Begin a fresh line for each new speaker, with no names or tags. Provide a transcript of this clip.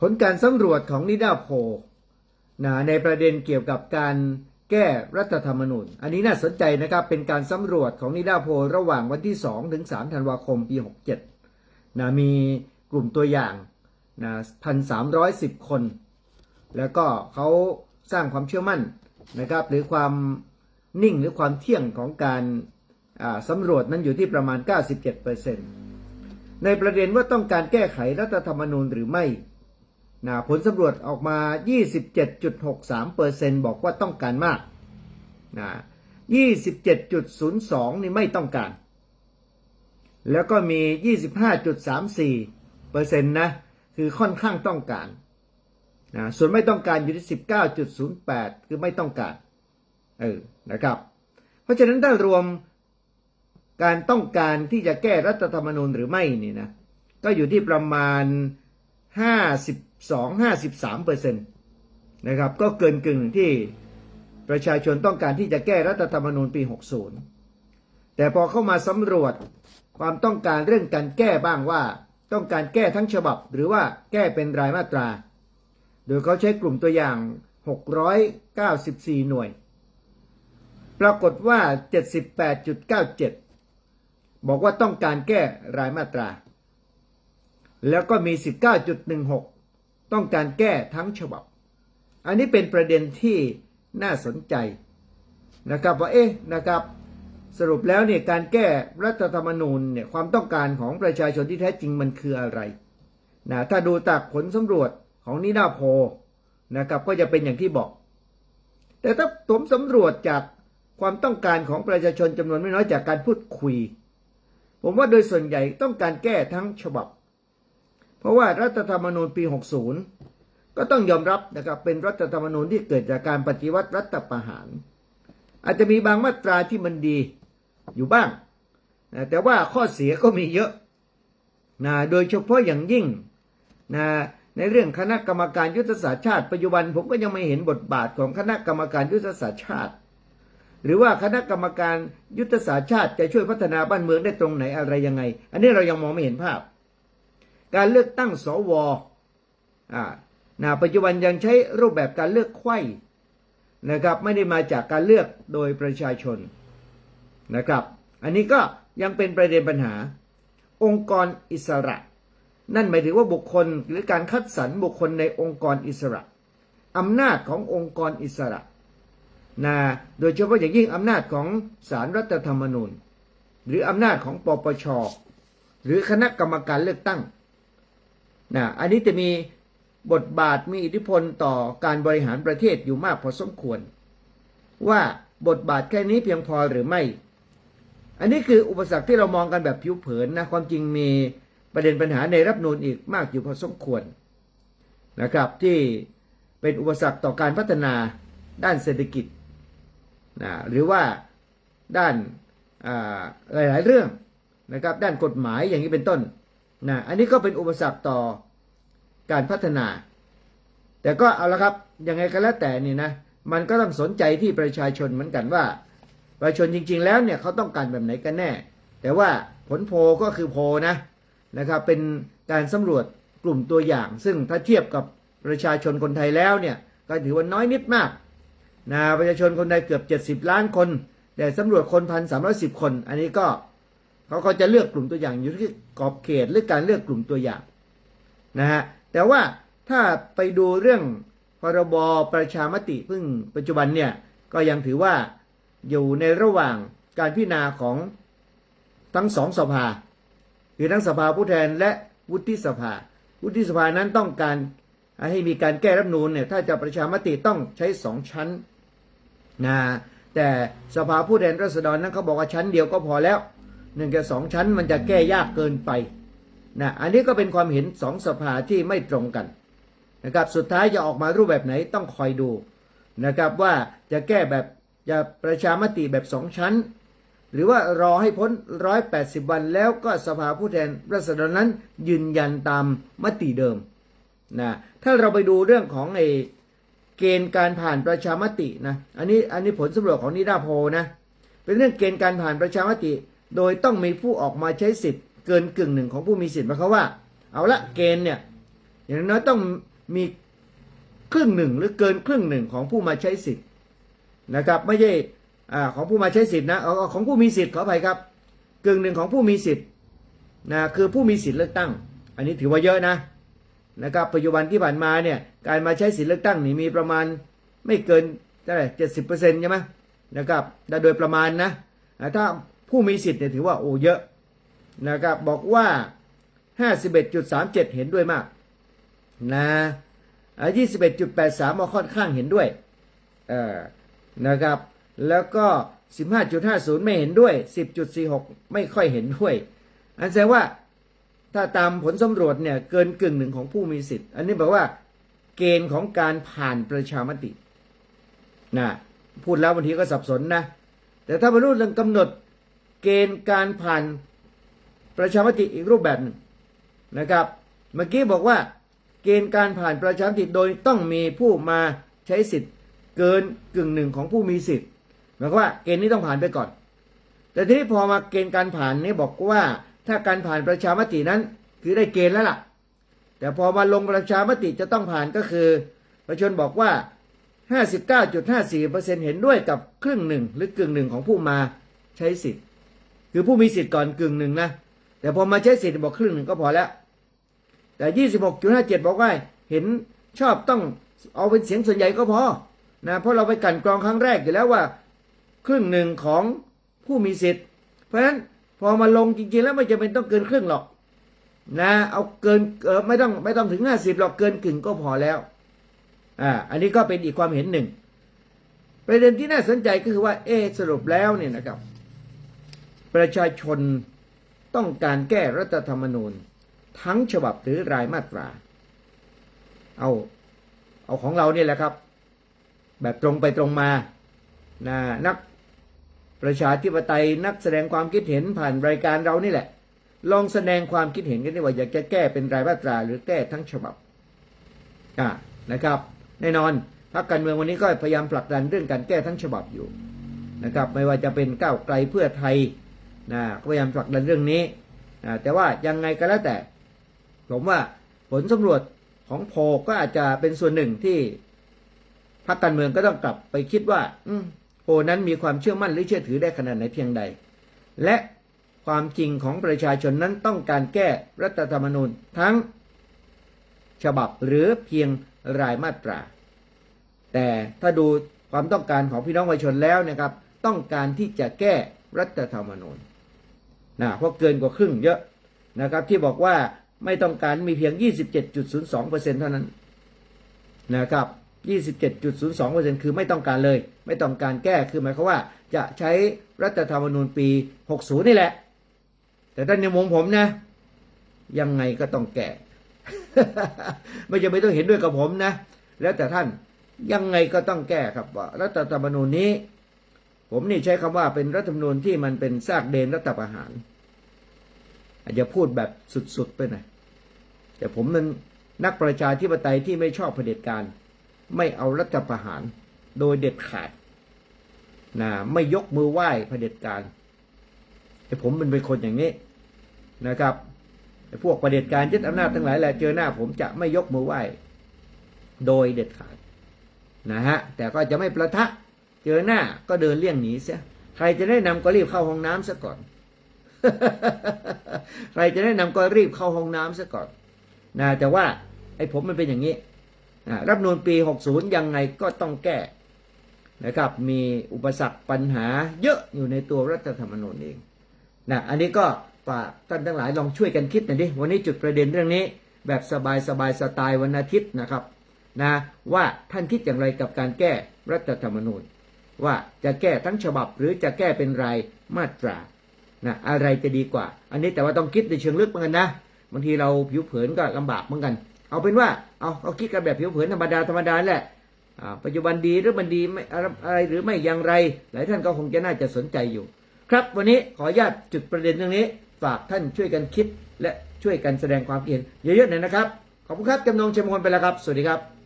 ผลการสำรวจของนิดาโพลนะในประเด็นเกี่ยวกับการแก้รัฐธรรมนูญ อันนี้น่าสนใจนะครับ เป็นการสำรวจของนิดาโพลระหว่างวันที่ 2 ถึง 3 ธันวาคม ปี 67นะมีกลุ่มตัวอย่างนะ1,310 คน แล้วก็เขาสร้างความเชื่อมั่นนะครับ หรือความนิ่งหรือความเที่ยงของการาสำรวจนั้นอยู่ที่ประมาณ 97%ในประเด็นว่าต้องการแก้ไขรัฐธรรมนูญหรือไม่ นะผลสำรวจออกมา 27.63%บอกว่าต้องการมากนะ27.02 นี่ไม่ต้องการ แล้วก็มี 25.34%นะคือค่อนข้างต้องการนะส่วนไม่ต้องการอยู่ที่ 19.08 คือไม่ต้องการเออนะครับ เพราะฉะนั้นถ้ารวมการต้องการที่จะแก้รัฐธรรมนูญหรือไม่นี่นะก็อยู่ที่ประมาณ 50 253%นะครับก็เกินกึ่งที่ประชาชนต้องการที่จะแก้รัฐธรรมนูญปี 60 แต่พอเข้ามาสำรวจความต้องการเรื่องการแก้บ้างว่า ต้องการแก้ทั้งฉบับ หรือว่าแก้เป็นรายมาตรา โดยเขาใช้กลุ่มตัวอย่าง 694 หน่วย ปรากฏว่า 78.97 บอกว่าต้องการแก้รายมาตรา แล้วก็มี 19.16 ต้องการแก้ทั้งฉบับ อันนี้เป็นประเด็นที่น่าสนใจนะครับว่าเอ๊ะนะครับสรุปแล้วเนี่ยการแก้รัฐธรรมนูญเนี่ยความต้องการของประชาชนที่แท้จริงมันคืออะไรนะถ้าดูจากผลสำรวจของนิดาโพนะครับก็จะเป็นอย่างที่บอก แต่ถ้าผมสำรวจจากความต้องการของประชาชนจำนวนไม่น้อยจากการพูดคุย ผมว่าโดยส่วนใหญ่ต้องการแก้ทั้งฉบับ เพราะว่ารัฐธรรมนูญปี 60 ก็ต้องยอมรับนะครับเป็นรัฐธรรมนูญที่เกิดจากการปฏิวัติรัฐประหาร อาจจะมีบางมาตราที่มันดีอยู่บ้าง แต่ว่าข้อเสียก็มีเยอะนะโดยเฉพาะอย่างยิ่งนะในเรื่องคณะกรรมการยุทธศาสตร์ชาติปัจจุบันผมก็ยังไม่เห็นบทบาทของคณะกรรมการยุทธศาสตร์ชาติ หรือว่าคณะกรรมการยุทธศาสตร์ชาติจะช่วยพัฒนาบ้านเมืองได้ตรงไหนอะไรยังไง อันนี้เรายังมองไม่เห็นภาพ การเลือกตั้งสวอ่านะปัจจุบันยังใช้รูปแบบการเลือกไขว้นะครับไม่ได้มาจากการเลือกโดยประชาชนนะครับ อันนี้ก็ยังเป็นประเด็นปัญหา องค์กรอิสระ นั่นหมายถึงว่าบุคคลหรือการคัดสรรบุคคลในองค์กรอิสระอำนาจขององค์กรอิสระนะโดยเฉพาะอย่างยิ่งอำนาจของสารรัฐธรรมนูญ หรืออำนาจของปปชหรือคณะกรรมการเลือกตั้ง นะอันนี้จะมีบทบาทมีอิทธิพลต่อการบริหารประเทศอยู่มากพอสมควร ว่าบทบาทแค่นี้เพียงพอหรือไม่ อันนี้คืออุปสรรคที่เรามองกันแบบผิวเผินนะความจริงมีประเด็นปัญหาในรัฐธรรมนูนอีกมากอยู่พอสมควรนะครับที่เป็นอุปสรรคต่อการพัฒนาด้านเศรษฐกิจนะหรือว่าด้านหลาย ๆ เรื่องนะครับด้านกฎหมายอย่างนี้เป็นต้น นะอันนี้ก็เป็นอุปสรรคต่อการพัฒนา แต่ก็เอาละครับยังไงก็แล้วแต่นี่นะมันก็ต้องสนใจที่ประชาชนเหมือนกันว่า ประชาชนจริง ๆ แล้วเนี่ยเขาต้องการแบบไหนกันแน่ แต่ว่าผลโพก็คือโพนะนะครับเป็นการสำรวจกลุ่มตัวอย่าง ซึ่งถ้าเทียบกับประชาชนคนไทยแล้วเนี่ยก็ถือว่าน้อยนิดมากนะประชาชนคนไทยเกือบ 70 ล้านคน แต่สำรวจคนพันสามร้อยสิบคน อันนี้ก็ เขาเขาจะเลือกกลุ่มตัวอย่างอยู่ที่กรอบเขตหรือการเลือกกลุ่มตัวอย่างนะฮะแต่ว่าถ้าไปดูเรื่องพรบประชามติพึ่งปัจจุบันเนี่ยก็ยังถือว่าอยู่ในระหว่างการพิจารณาของทั้งสองสภาคือทั้งสภาผู้แทนและวุฒิสภา วุฒิสภานั้นต้องการให้มีการแก้รัฐนูญเนี่ยถ้าจะประชามติต้องใช้สองชั้นนะแต่สภาผู้แทนราษฎรนั้นเขาบอกว่าชั้นเดียวก็พอแล้ว หนึ่งกับสองชั้นมันจะแก้ยากเกินไปนะอันนี้ก็เป็นความเห็นสองสภาที่ไม่ตรงกันนะครับสุดท้ายจะออกมารูปแบบไหนต้องคอยดูนะครับว่าจะแก้แบบจะประชามติแบบสองชั้น หรือว่ารอให้พ้น 180 วันแล้วก็สภาผู้แทนราษฎรนั้นยืนยันตามมติเดิมนะถ้าเราไปดูเรื่องของไอ้เกณฑ์การผ่านประชามตินะอันนี้อันนี้ผลสำรวจของนิดาโพนะเป็นเรื่องเกณฑ์การผ่านประชามติ โดยต้องมีผู้ออกมาใช้สิทธิ์เกินกึ่งหนึ่งของผู้มีสิทธิ์หมายความว่า เอาละเกณฑ์เนี่ยอย่างน้อยต้องมีครึ่งหนึ่งหรือเกินครึ่งหนึ่งของผู้มาใช้สิทธิ์นะครับไม่ใช่ของผู้มาใช้สิทธิ์นะของผู้มีสิทธิ์ขออภัยครับกึ่งหนึ่งของผู้มีสิทธิ์นะคือผู้มีสิทธิ์เลือกตั้ง อันนี้ถือว่าเยอะนะนะครับปัจจุบันที่ผ่านมาเนี่ยการมาใช้สิทธิ์เลือกตั้งนี่มีประมาณไม่เกินเท่าไหร่เจ็ดสิบเปอร์เซ็นต์ใช่ไหมนะครับโดยประมาณนะถ้า ผู้มีสิทธิ์เนี่ยถือว่าโอ้เยอะนะครับบอกว่า 51.37 เห็นด้วยมากนะอ่า21.83มาค่อนข้างเห็นด้วยเออนะครับแล้วก็ 15.50 ไม่เห็นด้วย 10.46 ไม่ค่อยเห็นด้วย อันแสดงว่าถ้าตามผลสำรวจเนี่ยเกินกึ่งหนึ่งของผู้มีสิทธิ์ อันนี้แปลว่าเกณฑ์ของการผ่านประชามตินะพูดแล้วบางทีก็สับสนนะ แต่ถ้ามารู้เรื่องกำหนด เกณฑ์การผ่านประชามติอีกรูปแบบหนึ่งนะครับ เมื่อกี้บอกว่าเกณฑ์การผ่านประชามติโดยต้องมีผู้มาใช้สิทธิ์เกินกึ่งหนึ่งของผู้มีสิทธิ์หมายความว่าเกณฑ์นี้ต้องผ่านไปก่อน แต่ทีนี้พอมาเกณฑ์การผ่านนี่บอกว่าถ้าการผ่านประชามตินั้นคือได้เกณฑ์แล้วล่ะ แต่พอมาลงประชามติจะต้องผ่านก็คือ ประชาชนบอกว่า 59.54%เห็นด้วยกับครึ่งหนึ่งหรือกึ่งหนึ่งของผู้มาใช้สิทธิ์ คือผู้มีสิทธิ์ก่อนกึ่งหนึ่งนะแต่พอมาใช้สิทธิ์บอกครึ่งหนึ่งก็พอแล้ว แต่26.57บหกคูณห้าเจ็ดบอกว่าเห็นชอบต้องเอาเป็นเสียงส่วนใหญ่ก็พอนะเพราะเราไปกันกรองครั้งแรกอยู่แล้วว่า ครึ่งหนึ่งของผู้มีสิทธิ์ เพราะฉะนั้นพอมาลงจริงๆแล้วไม่จำเป็นต้องเกินครึ่งหรอกนะเอาเกินเออไม่ต้องไม่ต้องถึง50หรอกเกินกึ่งก็พอแล้วอ่าอันนี้ก็เป็นอีกความเห็นหนึ่ง ประเด็นที่น่าสนใจก็คือว่าเอสรุปแล้วเนี่ยนะครับ ประชาชนต้องการแก้รัฐธรรมนูญ ทั้งฉบับหรือรายมาตรา เอาเอาของเราเนี่ยแหละครับ แบบตรงไปตรงมานะนักประชาธิปไตยนักแสดงความคิดเห็นผ่านรายการเรานี่แหละ ลองแสดงความคิดเห็นกันดีว่าอยากจะแก้เป็นรายมาตรา หรือแก้ทั้งฉบับอ่านะครับ แน่นอนพรรคการเมืองวันนี้ก็พยายามผลักดันเรื่องการแก้ทั้งฉบับอยู่นะครับ ไม่ว่าจะเป็นก้าวไกลเพื่อไทย นะพยายามผลักดันเรื่องนี้นะแต่ว่ายังไงก็แล้วแต่ ผมว่าผลสำรวจของโพก็อาจจะเป็นส่วนหนึ่งที่พรรคการเมืองก็ต้องกลับไปคิดว่า อืโพนั้นมีความเชื่อมั่นหรือเชื่อถือได้ขนาดไหนเพียงใด และความจริงของประชาชนนั้นต้องการแก้รัฐธรรมนูญทั้งฉบับหรือเพียงรายมาตรา แต่ถ้าดูความต้องการของพี่น้องประชาชนแล้วนะครับ ต้องการที่จะแก้รัฐธรรมนูญ นะเพราะเกินกว่าครึ่งเยอะนะครับที่บอกว่าไม่ต้องการมีเพียง 27.02%เท่านั้นนะครับ 27.02%คือไม่ต้องการเลย ไม่ต้องการแก้คือหมายความว่าจะใช้รัฐธรรมนูญปี 60 นี่แหละ แต่ท่านในมุมผมนะ ยังไงก็ต้องแก้ไม่จะไม่ต้องเห็นด้วยกับผมนะ แล้วแต่ท่านยังไงก็ต้องแก้ครับว่ารัฐธรรมนูญนี้ ผมนี่ใช้คำว่าเป็นรัฐธรรมนูญที่มันเป็นซากเดนรัฐประหาร อาจจะพูดแบบสุดๆไปหน่อยแต่ผมนั้นนักประชาธิปไตยที่ไม่ชอบเผด็จการ ไม่เอารัฐประหารโดยเด็ดขาดนะไม่ยกมือไหว้เผด็จการแต่ผมเป็นเป็นคนอย่างนี้นะครับไอ้พวกประเผด็จการยึดอำนาจทั้งหลายแหละเจอหน้า ผมจะไม่ยกมือไหว้โดยเด็ดขาดนะฮะแต่ก็จะไม่ประทะเจอหน้าก็เดินเลี่ยงหนีเสียใครจะได้นำก็รีบเข้าห้องน้ำซะก่อน ใครจะได้นำก็รีบเข้าห้องน้ำซะก่อนนะแต่ว่าไอ้ผมมันเป็นอย่างนี้นะรับนูนปี 60 ยังไงก็ต้องแก้นะครับมีอุปสรรคปัญหาเยอะอยู่ในตัวรัฐธรรมนูญเองนะอันนี้ก็ฝากท่านทั้งหลายลองช่วยกันคิดหน่อยดิวันนี้จุดประเด็นเรื่องนี้ แบบสบายสบายสไตล์วันอาทิตย์นะครับนะว่าท่านคิดอย่างไรกับการแก้รัฐธรรมนูญ ว่าจะแก้ทั้งฉบับหรือจะแก้เป็นรายมาตรา นะอะไรจะดีกว่า อันนี้แต่ว่าต้องคิดในเชิงลึกเหมือนกันนะบางทีเราผิวเผินก็ลำบากเหมือนกัน เอาเป็นว่าเอาเอาคิดกันแบบผิวเผินธรรมดาธรรมดาแหละปัจจุบันดีหรือมันดีไม่อะไรหรือไม่อย่างไร หลายท่านก็คงจะน่าจะสนใจอยู่ ครับวันนี้ขออนุญาตจุดประเด็นเรื่องนี้ ฝากท่านช่วยกันคิด และช่วยกันแสดงความคิดเห็นเยอะๆหน่อยนะครับขอบคุณครับจำนงเชมงคลไปแล้วครับ สวัสดีครับ